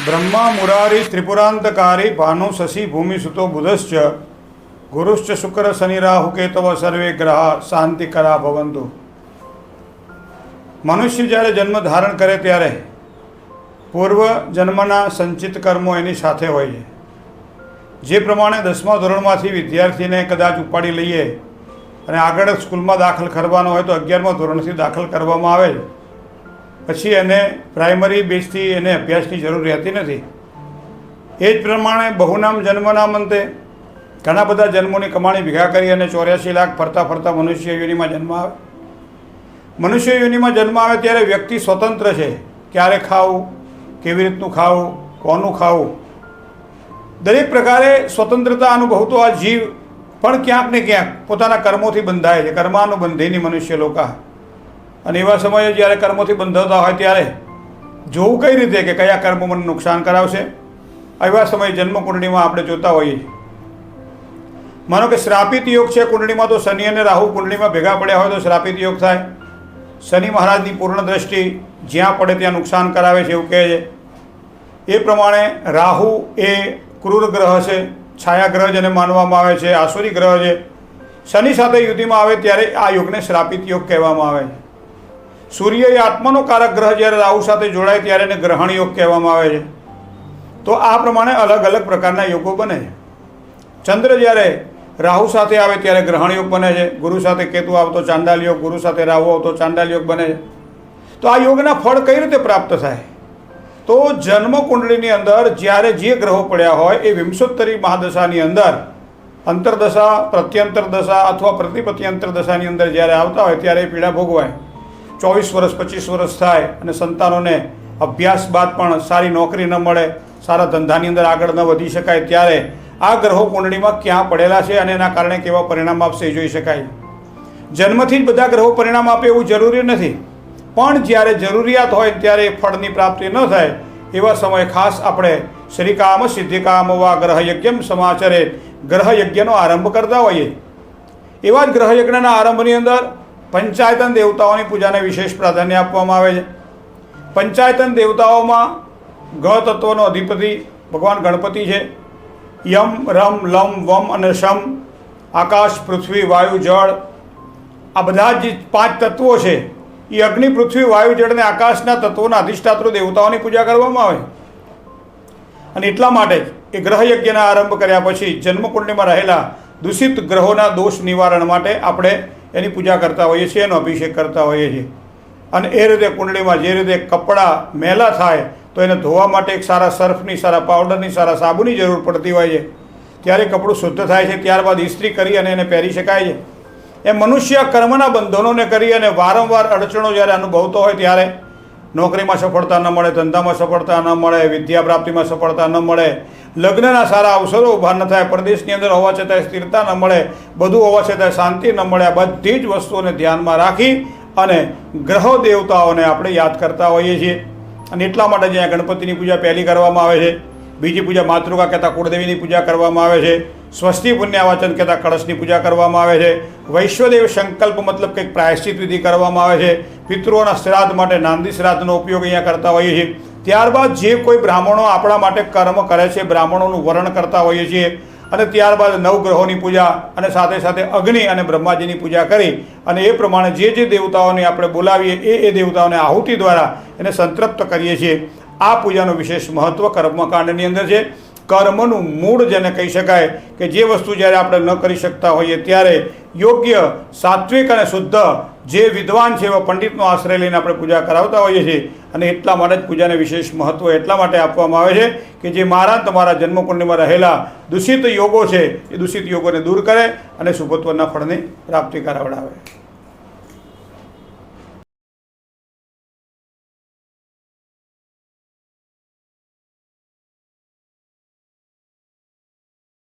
બ્રહ્મા મુરારી ત્રિપુરાંતકારી ભાનુ શશી ભૂમિ સુતો બુધશ્ચ, ગુરુશ્ચ શુક્ર શનિ રાહુ કેતવ સર્વે ગ્રહ શાંતિકરા ભવંતુ. મનુષ્ય જ્યારે જન્મ ધારણ કરે ત્યારે પૂર્વ જન્મના સંચિત કર્મો એની સાથે હોય છે. જે પ્રમાણે દસમા ધોરણમાંથી વિદ્યાર્થીને કદાચ ઉપાડી લઈએ અને આગળ સ્કૂલમાં દાખલ કરવાનો હોય તો અગિયારમા ધોરણથી દાખલ કરવામાં આવે પછી એને પ્રાઇમરી બેઝથી એને અભ્યાસની જરૂર રહેતી નથી. એ જ પ્રમાણે બહુનામ જન્મના મંતે ઘણા બધા જન્મોની કમાણી ભેગા કરી અને ચોર્યાસી લાખ ફરતા ફરતા મનુષ્ય યોનિમાં જન્મ આવે. મનુષ્ય યોનિમાં જન્મ આવે ત્યારે વ્યક્તિ સ્વતંત્ર છે. ક્યારે ખાવું, કેવી રીતનું ખાવું, કોનું ખાવું. દરેક પ્રકારે સ્વતંત્રતા અનુભવતો આ જીવ પણ ક્યાંક ને ક્યાંક પોતાના કર્મોથી બંધાય છે. કર્માનુબંધીની મનુષ્ય લોકો. અને એવા સમયે જ્યારે કર્મોથી બંધાતા હોય ત્યારે જોવું કઈ રીતે કે કયા કર્મ મને નુકસાન કરાવશે? એવા સમયે જન્મ કુંડળીમાં આપણે જોતા હોઈએ છીએ. માનો કે શ્રાપિત યોગ છે, કુંડળીમાં તો શનિ અને રાહુ કુંડળીમાં ભેગા પડ્યા હોય તો શ્રાપિત યોગ થાય. શનિ મહારાજની પૂર્ણ દ્રષ્ટિ જ્યાં પડે ત્યાં નુકસાન કરાવે છે એવું કહે છે. એ પ્રમાણે રાહુ એ ક્રૂર ગ્રહ છે, છાયા ગ્રહ જેને માનવામાં આવે છે, આસુરી ગ્રહ છે. શનિ સાથે યુદ્ધમાં આવે ત્યારે આ યોગને શ્રાપિત યોગ કહેવામાં આવે છે. સૂર્ય એ આત્માનો કારક ગ્રહ જ્યારે રાહુ સાથે જોડાય ત્યારે એને ગ્રહણ યોગ કહેવામાં આવે છે. તો આ પ્રમાણે અલગ અલગ પ્રકારના યોગો બને છે. ચંદ્ર જ્યારે રાહુ સાથે આવે ત્યારે ગ્રહણ યોગ બને છે. ગુરુ સાથે કેતુ આવતો, ચાંડાલ યોગ, ગુરુ સાથે રાહુ આવતો, ચાંડાલ યોગ બને છે. તો આ યોગના ફળ કઈ રીતે પ્રાપ્ત થાય? તો જન્મ કુંડળીની અંદર જ્યારે જે ગ્રહો પડ્યા હોય એ વિંશોત્તરી મહાદશાની અંદર, અંતરદશા પ્રત્યંતર દશા અથવા પ્રતિપત્યંતર દશાની અંદર જ્યારે આવતા હોય ત્યારે એ પીડા ભોગવાય. ચોવીસ વર્ષ, પચીસ વર્ષ થાય અને સંતાનોને અભ્યાસ બાદ પણ સારી નોકરી ન મળે, સારા ધંધાની અંદર આગળ ન વધી શકાય, ત્યારે આ ગ્રહો કુંડળીમાં ક્યાં પડેલા છે અને એના કારણે કેવા પરિણામ આપશે એ જોઈ શકાય. જન્મથી જ બધા ગ્રહો પરિણામ આપે એવું જરૂરી નથી. પણ જ્યારે જરૂરિયાત હોય ત્યારે ફળની પ્રાપ્તિ ન થાય, એવા સમયે ખાસ આપણે શ્રીકામ સિદ્ધિકામ વા ગ્રહ સમાચારે સમાચરે ગ્રહ યજ્ઞનો આરંભ કરતા હોઈએ. એવા જ ગ્રહયજ્ઞના આરંભની અંદર પંચાયતન દેવતાઓની પૂજાને વિશેષ પ્રાધાન્ય આપવામાં આવે છે. પંચાયતન દેવતાઓમાં ગ તત્વનો અધિપતિ ભગવાન ગણપતિ છે. યમ, રમ, લમ, વમ અને શમ, આકાશ, પૃથ્વી, વાયુ, જળ, આ બધા જ પાંચ તત્વો છે. એ અગ્નિ, પૃથ્વી, વાયુ, જળ અને આકાશના તત્વોના અધિષ્ઠાત્રો દેવતાઓની પૂજા કરવામાં આવે. અને એટલા માટે જ એ ગ્રહ યજ્ઞના આરંભ કર્યા પછી જન્મકુંડલીમાં રહેલા દૂષિત ગ્રહોના દોષ નિવારણ માટે આપણે એની પૂજા કરતા હોઈએ છીએ, એનો અભિષેક કરતા હોઈએ છીએ. અને એ રીતે કુંડળીમાં જે રીતે કપડાં મેલા થાય, તો એને ધોવા માટે એક સારા સર્ફની, સારા પાવડરની, સારા સાબુની જરૂર પડતી હોય છે. ત્યારે કપડું શુદ્ધ થાય છે, ત્યારબાદ ઇસ્ત્રી કરી અને એને પહેરી શકાય છે. એ મનુષ્ય કર્મના બંધનોને કરી અને વારંવાર અડચણો જ્યારે અનુભવતો હોય ત્યારે નોકરીમાં સફળતા ન મળે, ધંધામાં સફળતા ન મળે વિદ્યા પ્રાપ્તિમાં સફળતા ન મળે, લગ્નના સારા અવસરો ઊભા ન થાય, પ્રદેશની અંદર હોવા છતાંય સ્થિરતા ન મળે, બધું હોવા છતાંય શાંતિ ન મળે, આ બધી જ વસ્તુઓને ધ્યાનમાં રાખી અને ગ્રહો દેવતાઓને આપણે યાદ કરતા હોઈએ છીએ. અને એટલા માટે જ્યાં ગણપતિની પૂજા પહેલી કરવામાં આવે છે. બીજી પૂજા માતૃકા કહેતા કુળદેવીની પૂજા કરવામાં આવે છે. સ્વસ્તિ પુણ્યાવાચન કહેતા કળશની પૂજા કરવામાં આવે છે. વૈશ્વદેવ સંકલ્પ મતલબ કંઈક પ્રાયશ્ચિત વિધિ કરવામાં આવે છે. પિતૃઓના શ્રાદ્ધ માટે નાંદી શ્રાદ્ધનો ઉપયોગ અહીંયા કરતા હોઈએ છીએ. ત્યારબાદ જે કોઈ બ્રાહ્મણો આપણા માટે કર્મ કરે છે, બ્રાહ્મણોનું વરણ કરતા હોઈએ છીએ. અને ત્યારબાદ નવગ્રહોની પૂજા અને સાથે સાથે અગ્નિ અને બ્રહ્માજીની પૂજા કરી અને એ પ્રમાણે જે જે દેવતાઓને આપણે બોલાવીએ, એ એ દેવતાઓને આહુતિ દ્વારા એને સંતૃપ્ત કરીએ છીએ. આ પૂજાનું વિશેષ મહત્ત્વ કર્મકાંડની અંદર છે. કર્મનું મૂળ જેને કહી શકાય કે જે વસ્તુ જ્યારે આપણે ન કરી શકતા હોઈએ ત્યારે યોગ્ય, સાત્વિક અને શુદ્ધ જે વિદ્વાન છે એવા પંડિતનો આશ્રય લઈને આપણે પૂજા કરાવતા હોઈએ છીએ. અને એટલા માટે જ પૂજાને વિશેષ મહત્ત્વ એટલા માટે આપવામાં આવે છે કે જે મારા તમારા જન્મકુંડમાં રહેલા દૂષિત યોગો છે, એ દૂષિત યોગોને દૂર કરે અને સુભત્વના ફળની પ્રાપ્તિ કરાવડાવે.